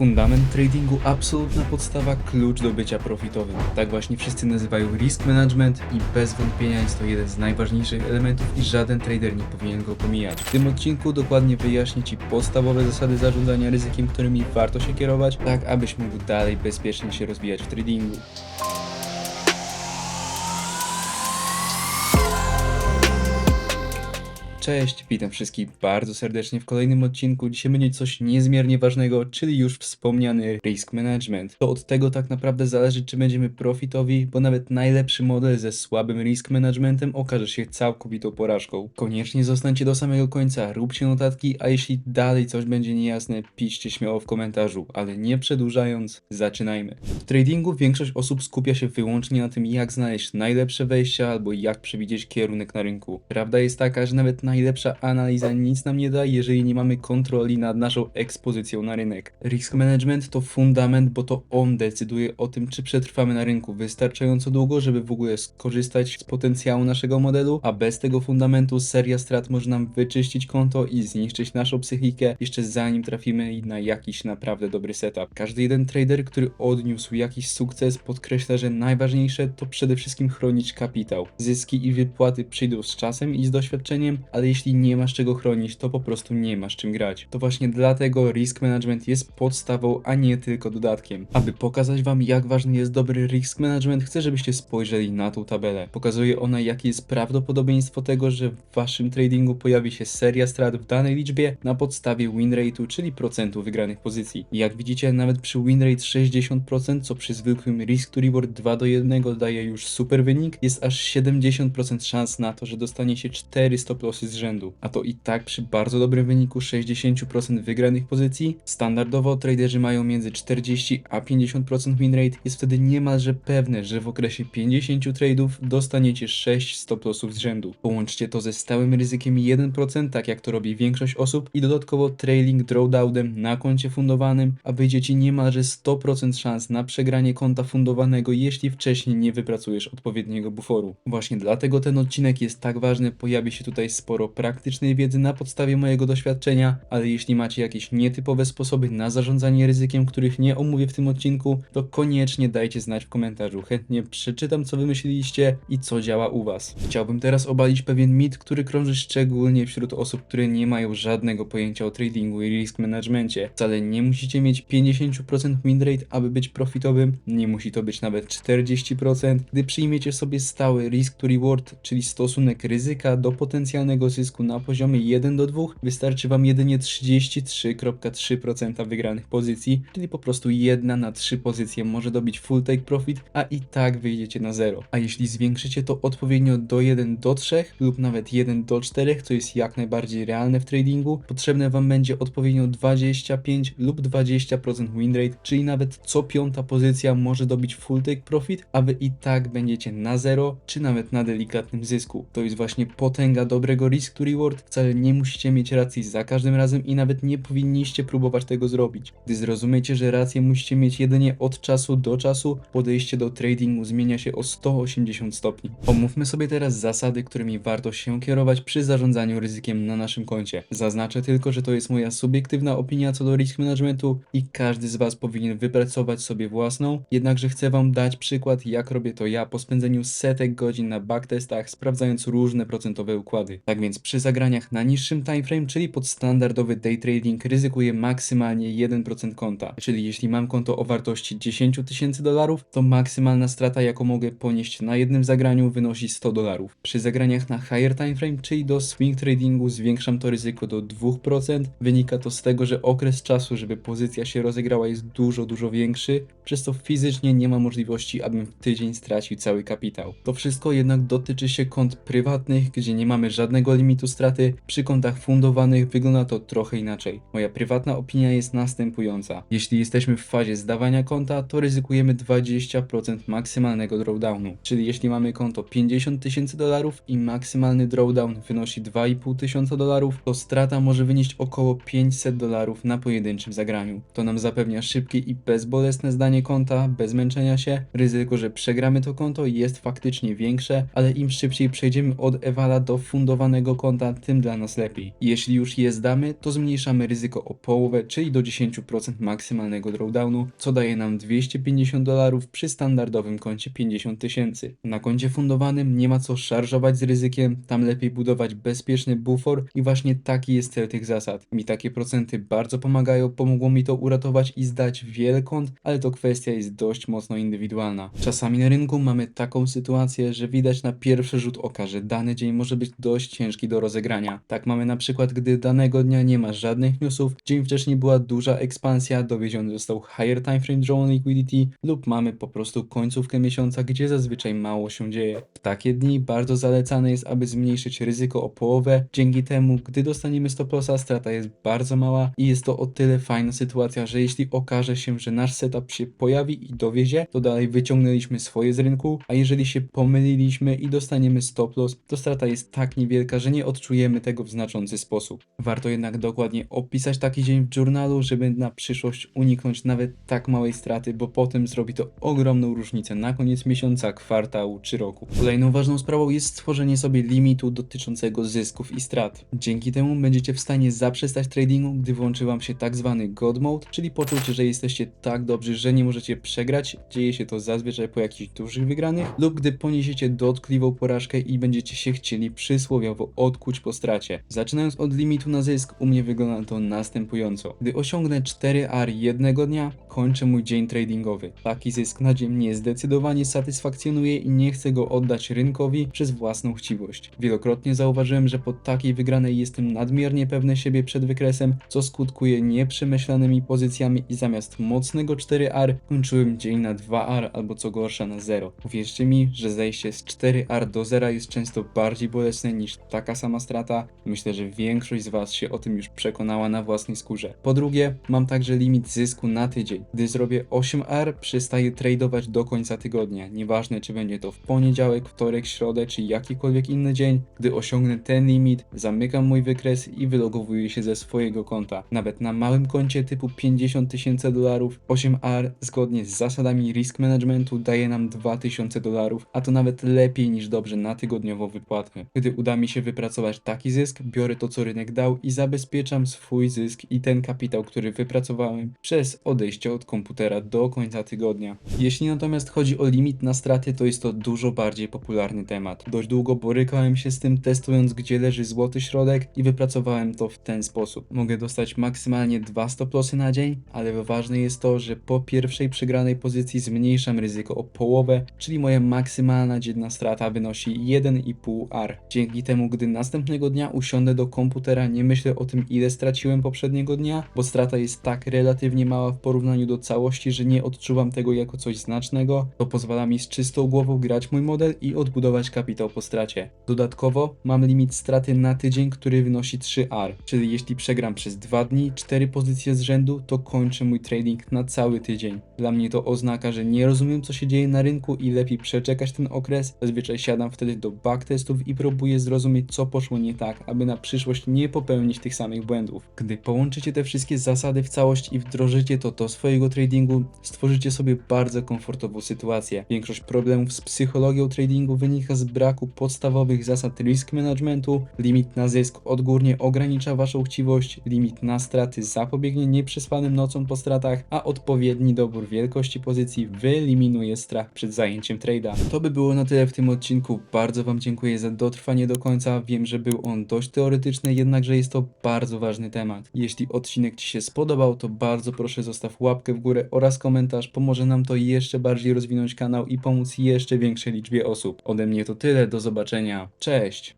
Fundament tradingu, absolutna podstawa, klucz do bycia profitowym. Tak właśnie wszyscy nazywają risk management i bez wątpienia jest to jeden z najważniejszych elementów i żaden trader nie powinien go pomijać. W tym odcinku dokładnie wyjaśnię Ci podstawowe zasady zarządzania ryzykiem, którymi warto się kierować, tak abyś mógł dalej bezpiecznie się rozwijać w tradingu. Cześć, witam wszystkich bardzo serdecznie w kolejnym odcinku. Dzisiaj będzie coś niezmiernie ważnego, czyli już wspomniany risk management. To od tego tak naprawdę zależy, czy będziemy profitowi, bo nawet najlepszy model ze słabym risk managementem okaże się całkowitą porażką. Koniecznie zostańcie do samego końca, róbcie notatki, a jeśli dalej coś będzie niejasne, piszcie śmiało w komentarzu, ale nie przedłużając, zaczynajmy. W tradingu większość osób skupia się wyłącznie na tym, jak znaleźć najlepsze wejścia albo jak przewidzieć kierunek na rynku. Prawda jest taka, że nawet najlepsza analiza nic nam nie da, jeżeli nie mamy kontroli nad naszą ekspozycją na rynek. Risk management to fundament, bo to on decyduje o tym, czy przetrwamy na rynku wystarczająco długo, żeby w ogóle skorzystać z potencjału naszego modelu, a bez tego fundamentu seria strat może nam wyczyścić konto i zniszczyć naszą psychikę jeszcze zanim trafimy na jakiś naprawdę dobry setup. Każdy jeden trader, który odniósł jakiś sukces, podkreśla, że najważniejsze to przede wszystkim chronić kapitał. Zyski i wypłaty przyjdą z czasem i z doświadczeniem, ale jeśli nie masz czego chronić, to po prostu nie masz czym grać. To właśnie dlatego risk management jest podstawą, a nie tylko dodatkiem. Aby pokazać wam jak ważny jest dobry risk management, chcę żebyście spojrzeli na tą tabelę. Pokazuje ona jakie jest prawdopodobieństwo tego, że w waszym tradingu pojawi się seria strat w danej liczbie na podstawie win rate'u, czyli procentu wygranych pozycji. Jak widzicie, nawet przy win rate 60%, co przy zwykłym risk to reward 2 do 1 daje już super wynik, jest aż 70% szans na to, że dostanie się 4 stop lossy z rzędu. A to i tak przy bardzo dobrym wyniku 60% wygranych pozycji. Standardowo traderzy mają między 40 a 50% win rate. Jest wtedy niemalże pewne, że w okresie 50 trade'ów dostaniecie 6 stop lossów z rzędu. Połączcie to ze stałym ryzykiem 1%, tak jak to robi większość osób i dodatkowo trailing drawdownem na koncie fundowanym, a wyjdzie Ci niemalże 100% szans na przegranie konta fundowanego, jeśli wcześniej nie wypracujesz odpowiedniego buforu. Właśnie dlatego ten odcinek jest tak ważny, pojawi się tutaj sporo praktycznej wiedzy na podstawie mojego doświadczenia, ale jeśli macie jakieś nietypowe sposoby na zarządzanie ryzykiem, których nie omówię w tym odcinku, to koniecznie dajcie znać w komentarzu. Chętnie przeczytam, co wymyśliliście i co działa u Was. Chciałbym teraz obalić pewien mit, który krąży szczególnie wśród osób, które nie mają żadnego pojęcia o tradingu i risk managemencie. Wcale nie musicie mieć 50% win rate, aby być profitowym, nie musi to być nawet 40%. Gdy przyjmiecie sobie stały risk to reward, czyli stosunek ryzyka do potencjalnego zysku na poziomie 1 do 2, wystarczy Wam jedynie 33,3% wygranych pozycji, czyli po prostu jedna na 3 pozycje może dobić full take profit, a i tak wyjdziecie na zero. A jeśli zwiększycie to odpowiednio do 1 do 3 lub nawet 1 do 4, co jest jak najbardziej realne w tradingu, potrzebne Wam będzie odpowiednio 25 lub 20% win rate, czyli nawet co piąta pozycja może dobić full take profit, a Wy i tak będziecie na zero, czy nawet na delikatnym zysku. To jest właśnie potęga dobrego risk to reward, wcale nie musicie mieć racji za każdym razem i nawet nie powinniście próbować tego zrobić. Gdy zrozumiecie, że rację musicie mieć jedynie od czasu do czasu, podejście do tradingu zmienia się o 180 stopni. Omówmy sobie teraz zasady, którymi warto się kierować przy zarządzaniu ryzykiem na naszym koncie. Zaznaczę tylko, że to jest moja subiektywna opinia co do risk managementu i każdy z Was powinien wypracować sobie własną, jednakże chcę Wam dać przykład, jak robię to ja po spędzeniu setek godzin na backtestach, sprawdzając różne procentowe układy. Tak więc przy zagraniach na niższym timeframe, czyli pod standardowy day trading, ryzykuję maksymalnie 1% konta. Czyli jeśli mam konto o wartości 10 tysięcy dolarów, to maksymalna strata, jaką mogę ponieść na jednym zagraniu, wynosi 100 dolarów. Przy zagraniach na higher timeframe, czyli do swing tradingu, zwiększam to ryzyko do 2%. Wynika to z tego, że okres czasu, żeby pozycja się rozegrała, jest dużo, dużo większy, przez co fizycznie nie ma możliwości, abym w tydzień stracił cały kapitał. To wszystko jednak dotyczy się kont prywatnych, gdzie nie mamy żadnego limitu straty. Przy kontach fundowanych wygląda to trochę inaczej. Moja prywatna opinia jest następująca. Jeśli jesteśmy w fazie zdawania konta, to ryzykujemy 20% maksymalnego drawdownu. Czyli jeśli mamy konto 50 tysięcy dolarów i maksymalny drawdown wynosi 2,5 tysiąca dolarów, to strata może wynieść około 500 dolarów na pojedynczym zagraniu. To nam zapewnia szybkie i bezbolesne zdanie konta, bez męczenia się. Ryzyko, że przegramy to konto jest faktycznie większe, ale im szybciej przejdziemy od ewala do fundowanego samego konta, tym dla nas lepiej. Jeśli już je zdamy, to zmniejszamy ryzyko o połowę, czyli do 10% maksymalnego drawdownu, co daje nam 250 dolarów przy standardowym koncie 50 tysięcy. Na koncie fundowanym nie ma co szarżować z ryzykiem, tam lepiej budować bezpieczny bufor i właśnie taki jest cel tych zasad. Mi takie procenty bardzo pomagają, pomogło mi to uratować i zdać wiele kont, ale to kwestia jest dość mocno indywidualna. Czasami na rynku mamy taką sytuację, że widać na pierwszy rzut oka, że dany dzień może być dość ciężki do rozegrania. Tak mamy na przykład, gdy danego dnia nie ma żadnych newsów, dzień wcześniej była duża ekspansja, dowieziony został higher time frame drawn liquidity lub mamy po prostu końcówkę miesiąca, gdzie zazwyczaj mało się dzieje. W takie dni bardzo zalecane jest, aby zmniejszyć ryzyko o połowę. Dzięki temu, gdy dostaniemy stop lossa, strata jest bardzo mała i jest to o tyle fajna sytuacja, że jeśli okaże się, że nasz setup się pojawi i dowiezie, to dalej wyciągnęliśmy swoje z rynku, a jeżeli się pomyliliśmy i dostaniemy stop loss, to strata jest tak niewielka, że nie odczujemy tego w znaczący sposób. Warto jednak dokładnie opisać taki dzień w journalu, żeby na przyszłość uniknąć nawet tak małej straty, bo potem zrobi to ogromną różnicę na koniec miesiąca, kwartału czy roku. Kolejną ważną sprawą jest stworzenie sobie limitu dotyczącego zysków i strat. Dzięki temu będziecie w stanie zaprzestać tradingu, gdy włączy wam się tak zwany God Mode, czyli poczucie, że jesteście tak dobrzy, że nie możecie przegrać. Dzieje się to zazwyczaj po jakichś dużych wygranych lub gdy poniesiecie dotkliwą porażkę i będziecie się chcieli przysłowiowo odkuć po stracie. Zaczynając od limitu na zysk, u mnie wygląda to następująco. Gdy osiągnę 4R jednego dnia, kończę mój dzień tradingowy. Taki zysk na dzień mnie zdecydowanie satysfakcjonuje i nie chcę go oddać rynkowi przez własną chciwość. Wielokrotnie zauważyłem, że po takiej wygranej jestem nadmiernie pewny siebie przed wykresem, co skutkuje nieprzemyślanymi pozycjami i zamiast mocnego 4R kończyłem dzień na 2R albo co gorsza na 0. Uwierzcie mi, że zejście z 4R do 0 jest często bardziej bolesne niż taka sama strata. Myślę, że większość z Was się o tym już przekonała na własnej skórze. Po drugie, mam także limit zysku na tydzień. Gdy zrobię 8R, przestaję tradować do końca tygodnia. Nieważne, czy będzie to w poniedziałek, wtorek, środę, czy jakikolwiek inny dzień. Gdy osiągnę ten limit, zamykam mój wykres i wylogowuję się ze swojego konta. Nawet na małym koncie typu 50 tysięcy dolarów, 8R zgodnie z zasadami risk managementu daje nam 2000 dolarów, a to nawet lepiej niż dobrze na tygodniową wypłatę. Gdy uda mi się wypracować taki zysk, biorę to co rynek dał i zabezpieczam swój zysk i ten kapitał, który wypracowałem przez odejście od komputera do końca tygodnia. Jeśli natomiast chodzi o limit na straty, to jest to dużo bardziej popularny temat. Dość długo borykałem się z tym testując gdzie leży złoty środek i wypracowałem to w ten sposób. Mogę dostać maksymalnie dwa stop lossy na dzień, ale ważne jest to, że po pierwszej przegranej pozycji zmniejszam ryzyko o połowę, czyli moja maksymalna dzienna strata wynosi 1,5 R. Dzięki temu, gdy następnego dnia usiądę do komputera, nie myślę o tym ile straciłem poprzedniego dnia, bo strata jest tak relatywnie mała w porównaniu do całości, że nie odczuwam tego jako coś znacznego, to pozwala mi z czystą głową grać mój model i odbudować kapitał po stracie. Dodatkowo mam limit straty na tydzień, który wynosi 3R, czyli jeśli przegram przez 2 dni 4 pozycje z rzędu, to kończę mój trading na cały tydzień. Dla mnie to oznaka, że nie rozumiem co się dzieje na rynku i lepiej przeczekać ten okres. Zazwyczaj siadam wtedy do backtestów i próbuję zrozumieć co poszło nie tak, aby na przyszłość nie popełnić tych samych błędów. Gdy połączycie te wszystkie zasady w całość i wdrożycie to do swojego tradingu, stworzycie sobie bardzo komfortową sytuację. Większość problemów z psychologią tradingu wynika z braku podstawowych zasad risk managementu. Limit na zysk odgórnie ogranicza waszą chciwość, limit na straty zapobiegnie nieprzespanym nocą po stratach, a odpowiedni dobór wielkości pozycji wyeliminuje strach przed zajęciem trade'a. To by było na tyle w tym odcinku. Bardzo wam dziękuję za dotrwanie do końca. Wiem, że był on dość teoretyczny, jednakże jest to bardzo ważny temat. Jeśli odcinek ci się spodobał, to bardzo proszę zostaw łapkę w górę oraz komentarz. Pomoże nam to jeszcze bardziej rozwinąć kanał i pomóc jeszcze większej liczbie osób. Ode mnie to tyle, do zobaczenia. Cześć!